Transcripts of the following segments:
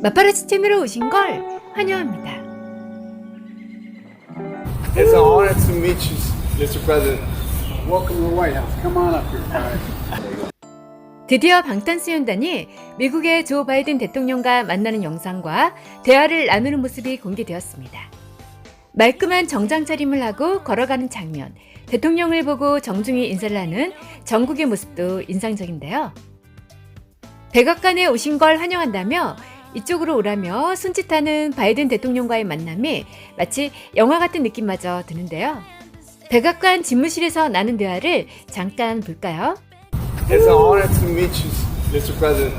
마파라치 채널에 오신 걸 환영합니다. It's an honor to meet you, Mr. President. Welcome to the White House. Come on up here. All right. 드디어 방탄소년단이 미국의 조 바이든 대통령과 만나는 영상과 대화를 나누는 모습이 공개되었습니다. 말끔한 정장 차림을 하고 걸어가는 장면, 대통령을 보고 정중히 인사를 하는 정국의 모습도 인상적인데요. 백악관에 오신 걸 환영한다며 이쪽으로 오라며 손짓하는 바이든 대통령과의 만남이 마치 영화 같은 느낌마저 드는데요. 백악관 집무실에서 나눈 대화를 잠깐 볼까요? It's an honor to meet you, Mr. President.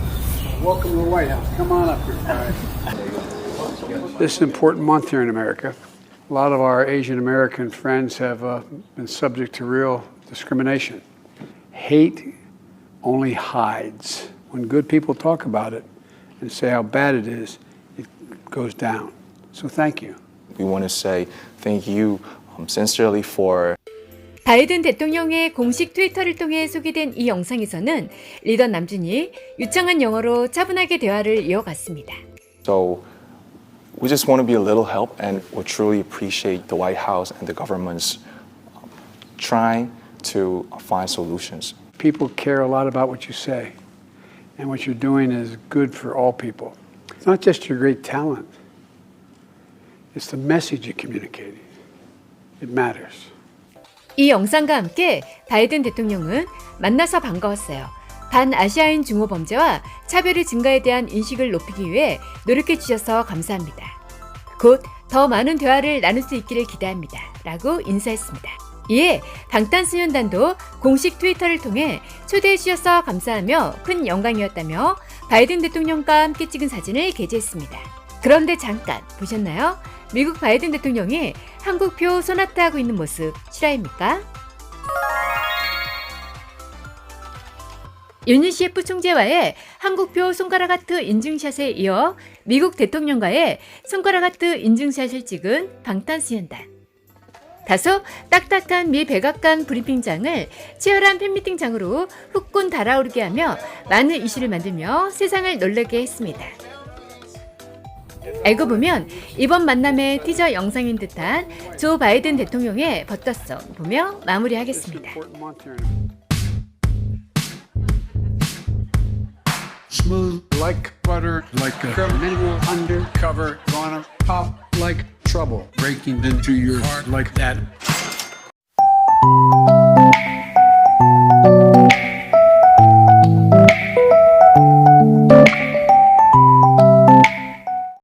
Welcome to the White House. Come on up here. This is an important month here in America. A lot of our Asian American friends have uh, been subject to real discrimination. Hate only hides. When good people talk about it and say how bad it is, it goes down. So thank you. We want to say thank you um, sincerely for 바이든 대통령의 공식 트위터를 통해 소개된 이 영상에서는 리더 남준이 유창한 영어로 차분하게 대화를 이어갔습니다. so we just want to be a little help and we truly appreciate the White House and the government's um, trying to find solutions. People care a lot about what you say, And what you're doing is good for all people. It's not just your great talent, it's the message you're communicating. It matters. 이 영상과 함께 바이든 대통령은 만나서 반가웠어요. 반아시아인 중호 범죄와 차별의 증가에 대한 인식을 높이기 위해 노력해 주셔서 감사합니다. 곧 더 많은 대화를 나눌 수 있기를 기대합니다. 라고 인사했습니다. 이에 방탄소년단도 공식 트위터를 통해 초대해 주셔서 감사하며 큰 영광이었다며 바이든 대통령과 함께 찍은 사진을 게재했습니다. 그런데 잠깐 보셨나요? 미국 바이든 대통령이 한국표 소나타 하고 있는 모습 실화입니까? 윤희 CF 총재와의 한국표 손가락 하트 인증샷에 이어 미국 대통령과의 손가락 하트 인증샷을 찍은 방탄소년단. 다소 딱딱한 미 백악관 브리핑장을 치열한 팬미팅장으로 후끈 달아오르게 하며 많은 이슈를 만들며 세상을 놀라게 했습니다. 알고 보면 이번 만남의 티저 영상인 듯한 조 바이든 대통령의 버터송 보며 마무리하겠습니다. Important month here in smooth like butter, like a criminal undercover, gonna pop like trouble, breaking into your heart like that.